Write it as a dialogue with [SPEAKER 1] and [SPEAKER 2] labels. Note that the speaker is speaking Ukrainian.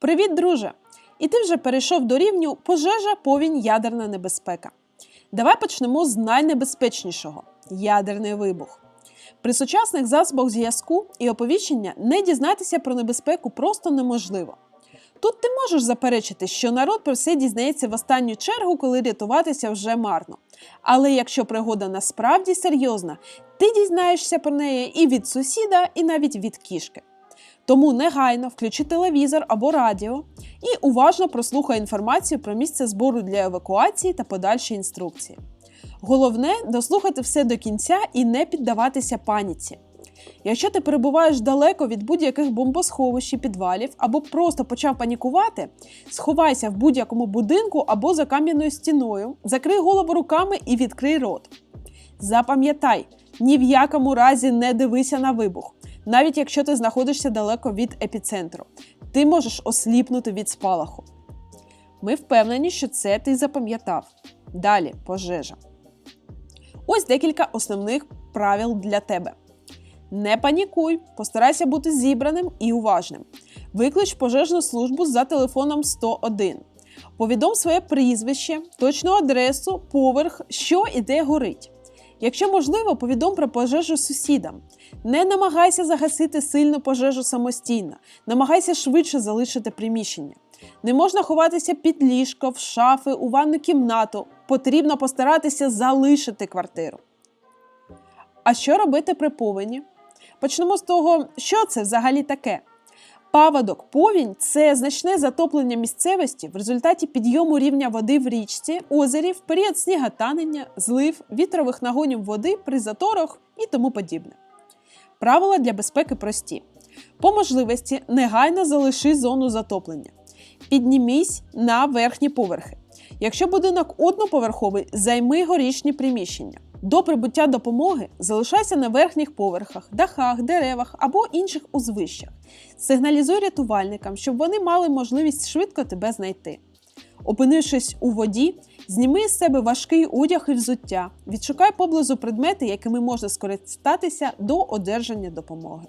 [SPEAKER 1] Привіт, друже! І ти вже перейшов до рівню пожежа, повінь, ядерна небезпека. Давай почнемо з найнебезпечнішого ядерний вибух. При сучасних засобах зв'язку і оповіщення не дізнатися про небезпеку просто неможливо. Тут ти можеш заперечити, що народ про все дізнається в останню чергу, коли рятуватися вже марно. Але якщо пригода насправді серйозна, ти дізнаєшся про неї і від сусіда, і навіть від кішки. Тому негайно включи телевізор або радіо і уважно прослухай інформацію про місце збору для евакуації та подальші інструкції. Головне дослухати все до кінця і не піддаватися паніці. Якщо ти перебуваєш далеко від будь-яких бомбосховищ і підвалів або просто почав панікувати, сховайся в будь-якому будинку або за кам'яною стіною, закрий голову руками і відкрий рот. Запам'ятай, ні в якому разі не дивися на вибух, навіть якщо ти знаходишся далеко від епіцентру. Ти можеш осліпнути від спалаху. Ми впевнені, що це ти запам'ятав. Далі пожежа. Ось декілька основних правил для тебе. Не панікуй, постарайся бути зібраним і уважним. Виклич пожежну службу за телефоном 101. Повідом своє прізвище, точну адресу, поверх, що і де горить. Якщо можливо, повідом про пожежу сусідам. Не намагайся загасити сильну пожежу самостійно, намагайся швидше залишити приміщення. Не можна ховатися під ліжко, в шафи, у ванну кімнату. Потрібно постаратися залишити квартиру. А що робити при повені? Почнемо з того, що це взагалі таке. Паводок, повінь це значне затоплення місцевості в результаті підйому рівня води в річці, озері в період сніготанення, злив, вітрових нагонів води при заторах і тому подібне. Правила для безпеки прості. По можливості негайно залиши зону затоплення. Піднімись на верхні поверхи. Якщо будинок одноповерховий, займи горішні приміщення. До прибуття допомоги залишайся на верхніх поверхах, дахах, деревах або інших узвищах. Сигналізуй рятувальникам, щоб вони мали можливість швидко тебе знайти. Опинившись у воді, зніми з себе важкий одяг і взуття, відшукай поблизу предмети, якими можна скористатися до одержання допомоги.